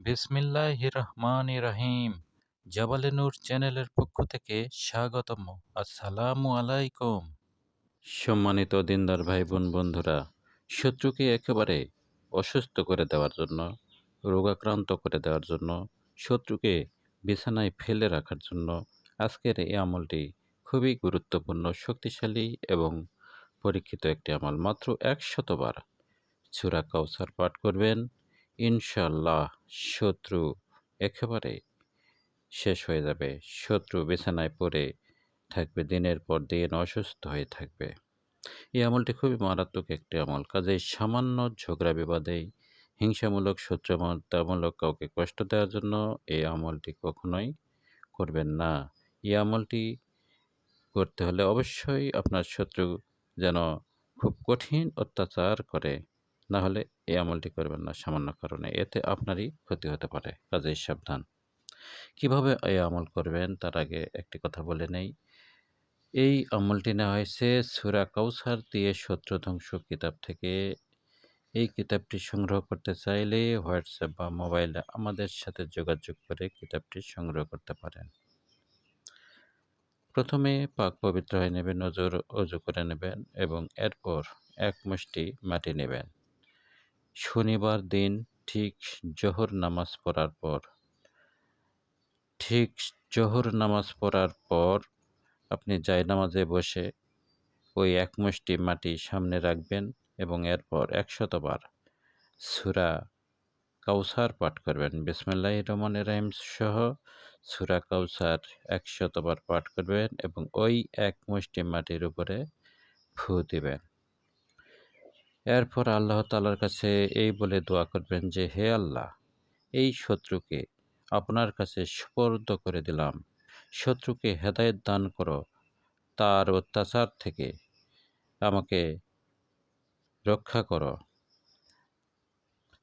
বিসমিল্লাহ রহমান রহিম জাবালে নূর চ্যানেলের পক্ষ থেকে স্বাগতম আসসালামু আলাইকুম। সম্মানিত দিনদার ভাই বোন বন্ধুরা, শত্রুকে একেবারে অসুস্থ করে দেওয়ার জন্য, রোগাক্রান্ত করে দেওয়ার জন্য, শত্রুকে বিছানায় ফেলে রাখার জন্য আজকের এই আমলটি খুবই গুরুত্বপূর্ণ, শক্তিশালী এবং পরীক্ষিত একটি আমল। মাত্র একশতবার চূড়া কাউসার পাঠ করবেন ইনশাল্লাহ শত্রু একেবারে শেষ হয়ে যাবে। শত্রু বিছানায় পড়ে থাকবে, দিনের পর দিন অসুস্থ হয়ে থাকবে। এই আমলটি খুবই মারাত্মক একটি আমল। কাজেই সামান্য ঝগড়া বিবাদেই হিংসামূলক শত্রুতামূলক কাউকে কষ্ট দেওয়ার জন্য এই আমলটি কখনোই করবেন না। এই আমলটি করতে হলে অবশ্যই আপনার শত্রু যেন খুব কঠিন অত্যাচার করে। না হলে এই আমলটি করবেন না সামান্য কারণে। এতে আপনারই ক্ষতি হতে পারে, কাজেই সাবধান। কীভাবে এই আমল করবেন তার আগে একটি কথা বলে নেই। এই আমলটি নেওয়া হয়েছে সুরা কাউসার দিয়ে শত্রু ধ্বংস কিতাব থেকে। এই কিতাবটি সংগ্রহ করতে চাইলে হোয়াটসঅ্যাপ বা মোবাইলে আমাদের সাথে যোগাযোগ করে কিতাবটি সংগ্রহ করতে পারেন। প্রথমে পাক পবিত্র হয়ে নেবেন, নজর অজু করে নেবেন এবং এরপর এক মুষ্টি মাটি নেবেন। শনিবার দিন ঠিক জোহর নামাজ পড়ার পর। ঠিক জোহর নামাজ পড়ার পর আপনি জায় নামাজে বসে ওই এক মুষ্টি মাটি সামনে রাখবেন এবং এরপর একশতবার সুরা কাউসার পাঠ করবেন। বিসমুল্লাহ রহমান রাহিম সহ সুরা কাউসার একশতবার পাঠ করবেন এবং ওই এক মুষ্টি মাটির উপরে ফু দিবেন। এরপর আল্লাহ তালার কাছে এই বলে দোয়া করবেন যে, হে আল্লাহ, এই শত্রুকে আপনার কাছে সুপর্দ করে দিলাম। শত্রুকে হেদায়ত দান করো। তার অত্যাচার থেকে আমাকে রক্ষা করো।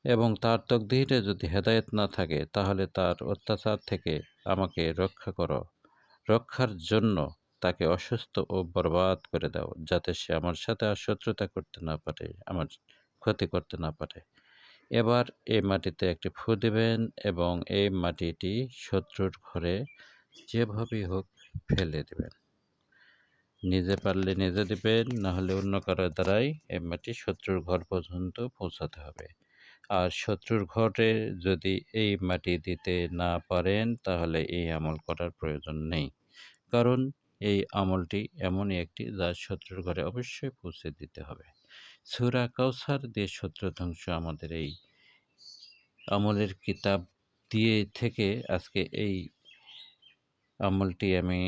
এবং তার তকদিরে যদি হেদায়ত না থাকে, তাহলে তার অত্যাচার থেকে আমাকে রক্ষা করো। রক্ষার জন্য তাকে অসুস্থ ও বরবাদ করে দাও, যাতে সে আমার সাথে আর শত্রুতা করতে না পারে, আমার ক্ষতি করতে না পারে। এবার এই মাটিতে একটি ফু দেবেন এবং এই মাটিটি শত্রুর ঘরে যেভাবেই হোক ফেলে দেবেন। নিজে পারলে নিজে দেবেন, নাহলে অন্য কারোর দ্বারাই এই মাটি শত্রুর ঘর পর্যন্ত পৌঁছাতে হবে। আর শত্রুর ঘরে যদি এই মাটি দিতে না পারেন, তাহলে এই আমল করার প্রয়োজন নেই। কারণ এই আমলটি এমনই একটি যা শত্রুর ঘরে অবশ্যই পৌঁছে দিতে হবে। সুরা কাউসার দিয়ে শত্রু ধ্বংস আমাদের এই আমলের কিতাব দিয়ে থেকে আজকে এই আমলটি আমি